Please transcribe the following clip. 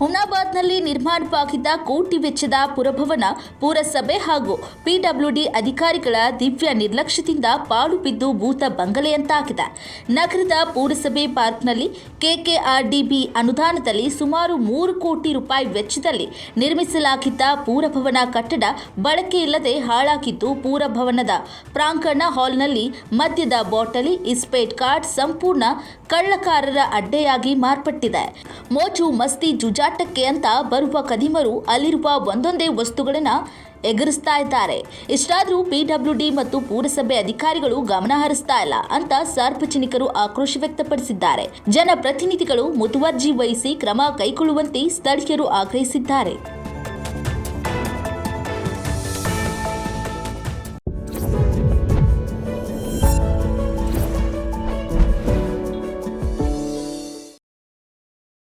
ಹುಮ್ನಾಬಾದ್ನಲ್ಲಿ ನಿರ್ಮಾಣವಾಗಿದ್ದ ಕೋಟಿ ವೆಚ್ಚದ ಪುರಭವನ ಪುರಸಭೆ ಹಾಗೂ ಪಿಡಬ್ಲ್ಯೂಡಿ ಅಧಿಕಾರಿಗಳ ದಿವ್ಯ ನಿರ್ಲಕ್ಷ್ಯದಿಂದ ಪಾಳು ಬಿದ್ದು ಭೂತ ಬಂಗಲೆಯಂತಾಗಿದೆ. ನಗರದ ಪುರಸಭೆ ಪಾರ್ಕ್ನಲ್ಲಿ ಕೆಕೆಆರ್ಡಿಬಿ ಅನುದಾನದಲ್ಲಿ ಸುಮಾರು ಮೂರು ಕೋಟಿ ರೂಪಾಯಿ ವೆಚ್ಚದಲ್ಲಿ ನಿರ್ಮಿಸಲಾಗಿದ್ದ ಪುರಭವನ ಕಟ್ಟಡ ಬಳಕೆ ಇಲ್ಲದೆ ಹಾಳಾಗಿದ್ದು, ಪುರಭವನದ ಪ್ರಾಂಗಣ ಹಾಲ್ನಲ್ಲಿ ಮದ್ಯದ ಬಾಟಲಿ, ಇಸ್ಪೇಟ್ ಕಾರ್ಡ್ ಸಂಪೂರ್ಣ ಕಳ್ಳಕಾರರ ಅಡ್ಡೆಯಾಗಿ ಮಾರ್ಪಟ್ಟಿದೆ. ಮೋಜು ಮಸ್ತಿ ಜುಜಾಟಕ್ಕೆ ಅಂತ ಬರುವ ಕದಿಮರು ಅಲ್ಲಿರುವ ಒಂದೊಂದೇ ವಸ್ತುಗಳನ್ನ ಎಗರಿಸ್ತಾ ಇದ್ದಾರೆ. ಇಷ್ಟಾದರೂ ಪಿಡಬ್ಲ್ಯೂಡಿ ಮತ್ತು ಪುರಸಭೆ ಅಧಿಕಾರಿಗಳು ಗಮನ ಹರಿಸ್ತಾ ಇಲ್ಲ ಅಂತ ಸಾರ್ವಜನಿಕರು ಆಕ್ರೋಶ ವ್ಯಕ್ತಪಡಿಸಿದ್ದಾರೆ. ಜನಪ್ರತಿನಿಧಿಗಳು ಮುತುವರ್ಜಿ ವಹಿಸಿ ಕ್ರಮ ಕೈಗೊಳ್ಳುವಂತೆ ಸ್ಥಳೀಯರು ಆಗ್ರಹಿಸಿದ್ದಾರೆ.